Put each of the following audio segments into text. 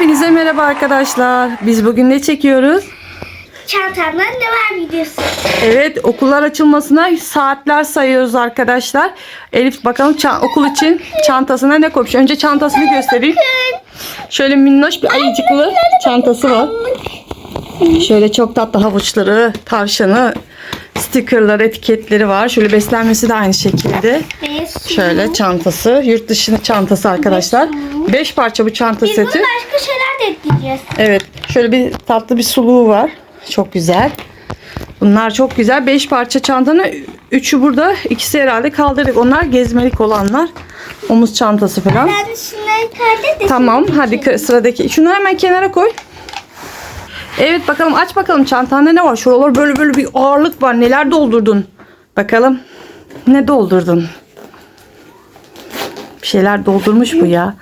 Hepinize merhaba arkadaşlar. Biz bugün ne çekiyoruz? Çantamdan ne var videosu? Evet okullar açılmasına saatler sayıyoruz arkadaşlar. Elif bakalım okul için çantasına ne koymuş? Önce çantasını göstereyim. Şöyle minnoş bir ayıcıklı çantası var. Şöyle çok tatlı havuçları, tavşanı, stickerlar, etiketleri var. Şöyle beslenmesi de aynı şekilde. Şöyle çantası, yurt dışı çantası arkadaşlar. 5 parça bu çanta Biz seti. başka şeyler de ekleyeceğiz. Evet. Şöyle bir tatlı bir suluğu var. Çok güzel. Bunlar çok güzel. 5 parça çantanın 3'ü burada. ikisi herhalde kaldırdık. Onlar gezmelik olanlar. Omuz çantası falan. Ben şunları de Tamam. Hadi sıradaki. Şunu hemen kenara koy. Evet bakalım aç bakalım çantanda ne var? Şuralar böyle böyle bir ağırlık var. Neler doldurdun? Bakalım. Ne doldurdun? Bir şeyler doldurmuş bu ya.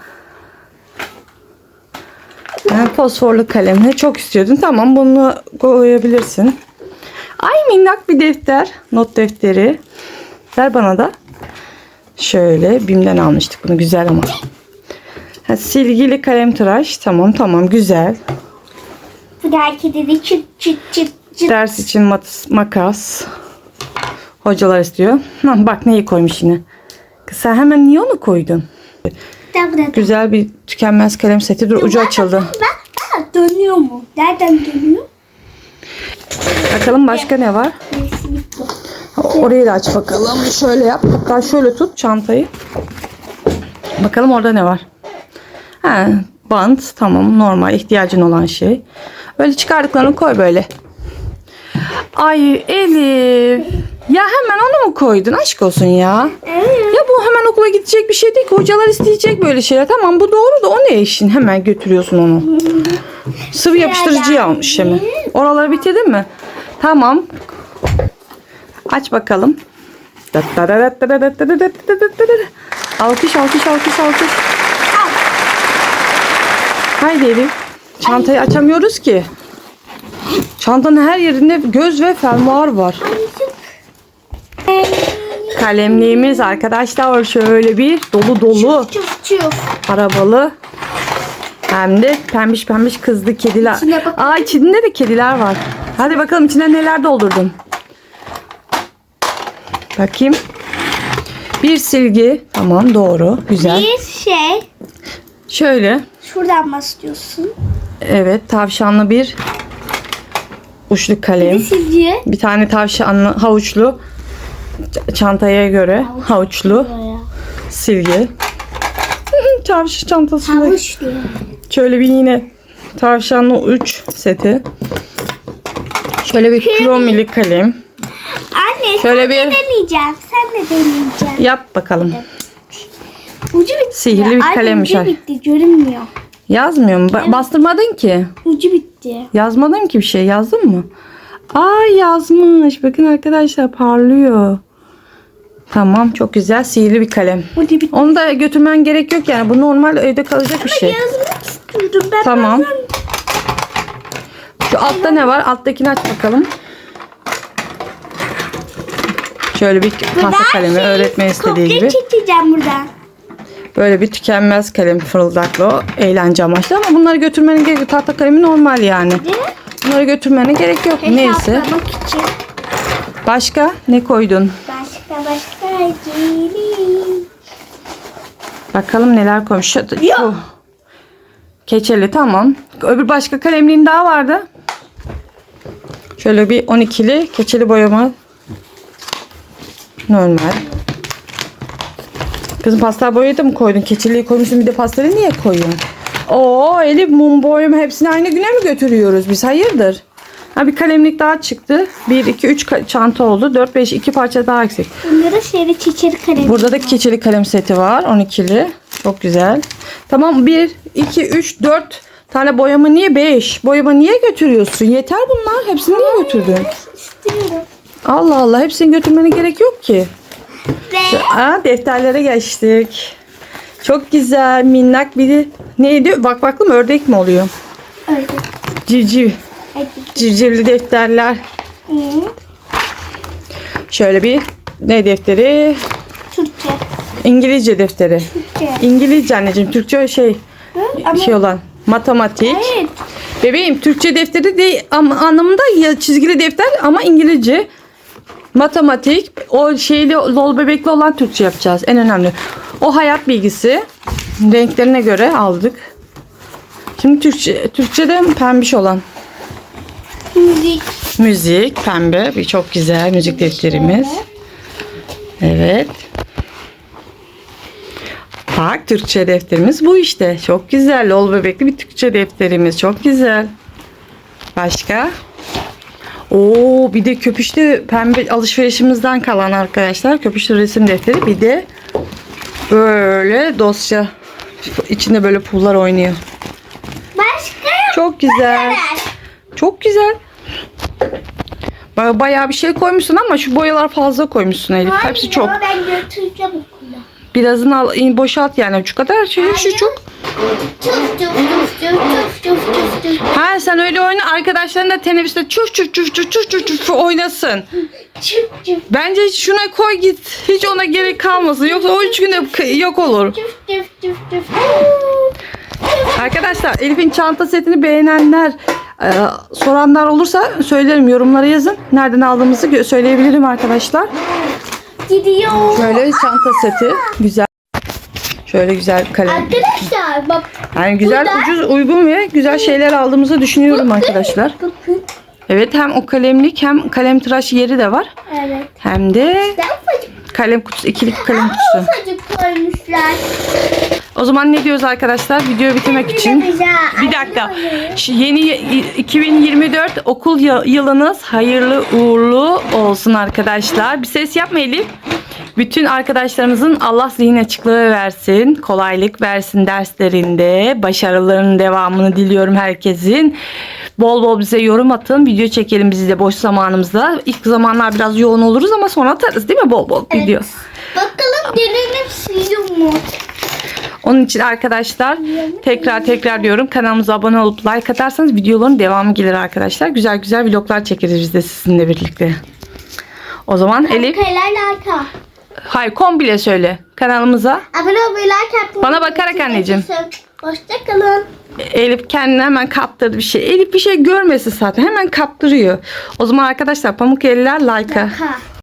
Ha, fosforlu kalemle çok istiyordun. Tamam bunu koyabilirsin. Ay minnak bir defter. Not defteri. Ver bana da. Şöyle BİM'den almıştık bunu. Güzel ama. Ha, silgili kalem tıraş. Tamam tamam güzel. Bu dedi çıt çıt çıt çıt. Ders için mat- makas. Hocalar istiyor. Ha, bak neyi koymuş yine. Kız Sen hemen niye onu koydun? Da bu da. Güzel bir tükenmez kalem seti. Dur ucu açıldı. Bak bak dönüyor mu? Nereden dönüyor? Bakalım başka ne var? Orayı da aç bakalım. Şöyle yap. Hatta şöyle tut çantayı. Bakalım orada ne var. Ha, bant tamam normal ihtiyacın olan şey. Böyle çıkardıklarını koy böyle. Ay Elif. Ya hemen onu mu koydun? Aşk olsun ya. Evet. Ya bu hemen okula gidecek bir şey değil ki. Hocalar isteyecek böyle şeyler. Tamam bu doğru da o ne işin? Hemen götürüyorsun onu. Sıvı yapıştırıcı almış hemen. Oraları bitirdin mi? Tamam. Aç bakalım. Alkış alkış alkış alkış. Haydi Elif. Çantayı açamıyoruz ki. Çantanın her yerinde göz ve fermuar var. Kalemliğimiz arkadaşlar şöyle bir dolu dolu Çuf çuf. arabalı hem de pembiş pembiş kızlı kediler. İçine bak- Aa içinde de kediler var. Hadi bakalım içine neler doldurdun. Bakayım. Bir silgi. Tamam doğru. Güzel. Bir şey. Şöyle. Şuradan basıyorsun. Evet tavşanlı bir uçlu Bir kalem. silgi. Bir tane tavşanlı havuçlu çantaya göre havuçlu silgi. Tavşan çantasında Havuç diyor. şöyle bir yine tavşanlı uç seti. Şöyle bir kromili kalem. Anne Şöyle sen bir- de deneyeceğim. Sen de deneyeceksin. Yap bakalım. Ucu bitti. Sihirli bir kalemmiş Ucu bitti. Görünmüyor. Yazmıyor mu? Ba- bastırmadın ki. Ucu bitti. Yazmadın ki bir şey. Yazdın mı? Aa yazmış. Bakın arkadaşlar parlıyor. Tamam çok güzel. Sihirli bir kalem. Onu da götürmen gerek yok yani. Bu normal evde kalacak bir şey. Yazmak. Ben Tamam. bazen- Şu altta ne var? Alttakini aç bakalım. Şöyle bir tahta Buradan kalemi şey, öğretmen istediği kopya gibi. çekeceğim buradan. Böyle bir tükenmez kalem fırıldaklı o eğlence amaçlı ama bunları götürmenin gerek yok. Tahta kalemi normal yani. Değil mi? Bunları götürmene gerek yok. Neyse. Hesaplamak için. Başka ne koydun? Gelin. Bakalım neler koymuş. Yok. Keçeli tamam. Öbür başka kalemliğin daha vardı. Şöyle bir 12'li keçeli boyama. Normal. Kızım pastel boyayı da mı koydun? Keçeliyi koymuşsun bir de pasteli niye koyuyorsun? Oo Elif mum boyama hepsini aynı güne mi götürüyoruz biz? Hayırdır? Ha bir kalemlik daha çıktı. 1, 2, 3 çanta oldu. 4, 5, 2 parça daha eksik. Bunları şöyle çiçeri kalem. Burada da keçeli kalem seti var. 12'li. Çok güzel. Tamam 1, 2, 3, 4 tane boyama niye 5? Boyama niye götürüyorsun? Yeter bunlar. Hepsini niye götürdün? istiyorum. Allah Allah. Hepsini götürmene gerek yok ki. Ve Aa, defterlere geçtik. Çok güzel. Minnak biri. Neydi? Bak baklı mı? Ördek mi oluyor? öyle. Civciv. Civcivli defterler. Hı. Şöyle bir ne defteri? Türkçe. İngilizce defteri. Türkçe. İngilizce anneciğim. Türkçe şey Hı? Ama şey olan matematik. Evet. Bebeğim Türkçe defteri de anlamında ya çizgili defter ama İngilizce. Matematik, o şeyli lol bebekli olan Türkçe yapacağız. En önemli. O hayat bilgisi. Renklerine göre aldık. Şimdi Türkçe, Türkçe'de pembiş olan. Müzik. Müzik, pembe. Bir çok güzel müzik defterimiz. Evet. Bak Türkçe defterimiz bu işte. Çok güzel. Lol bebekli bir Türkçe defterimiz. Çok güzel. Başka? Oo bir de köpüşlü pembe alışverişimizden kalan arkadaşlar. Köpüşlü resim defteri. Bir de böyle dosya. İçinde böyle pullar oynuyor. Başka. Çok güzel. Çok güzel. Ba- Bayağı bir şey koymuşsun ama şu boyalar fazla koymuşsun Elif. Hayır Hepsi çok. Ben götüreceğim okula. Birazını al, in- boşalt yani. Şu kadar şey şu çok. Çuf çuf çuf çuf çuf çuf çuf çuf. Ha sen öyle oyna arkadaşların da teneffüste çuf çuf çuf çuf çuf çuf çuf oynasın. Çuf çuf Bence şuna koy git. Hiç ona gerek kalmasın. Yoksa o üç günde yok olur. çuf çuf çuf çuf. Arkadaşlar Elif'in çanta setini beğenenler e, soranlar olursa söylerim yorumlara yazın. Nereden aldığımızı söyleyebilirim arkadaşlar. Gidiyor. Şöyle çanta seti. Güzel. Şöyle güzel kalem. Arkadaşlar bak. Yani güzel, Burada- ucuz, uygun ve güzel şeyler aldığımızı düşünüyorum arkadaşlar. Evet hem o kalemlik hem kalem tıraş yeri de var. Evet. Hem de kalem kutusu, ikilik kalem kutusu. ufacık koymuşlar. O zaman ne diyoruz arkadaşlar? Videoyu bitirmek için. Bir dakika. Yeni y- 2024 okul yı- yılınız hayırlı uğurlu olsun arkadaşlar. Bir ses yapma Elif. Bütün arkadaşlarımızın Allah zihin açıklığı versin, kolaylık versin derslerinde. Başarılarının devamını diliyorum herkesin. Bol bol bize yorum atın. Video çekelim biz de boş zamanımızda. İlk zamanlar biraz yoğun oluruz ama sonra atarız değil mi bol bol video? Bakalım gelelim siliyor mu? Onun için arkadaşlar tekrar tekrar diyorum kanalımıza abone olup like atarsanız videoların devamı gelir arkadaşlar. Güzel güzel vloglar çekeriz biz de sizinle birlikte. O zaman Elif arka. hay komple söyle kanalımıza. Abone olmayı like atmayı. Bana bakarak anneciğim. Hoşçakalın. Elif kendine hemen kaptırdı bir şey. Elif bir şey görmesin zaten hemen kaptırıyor. O zaman arkadaşlar pamuk eller like'a. Ha.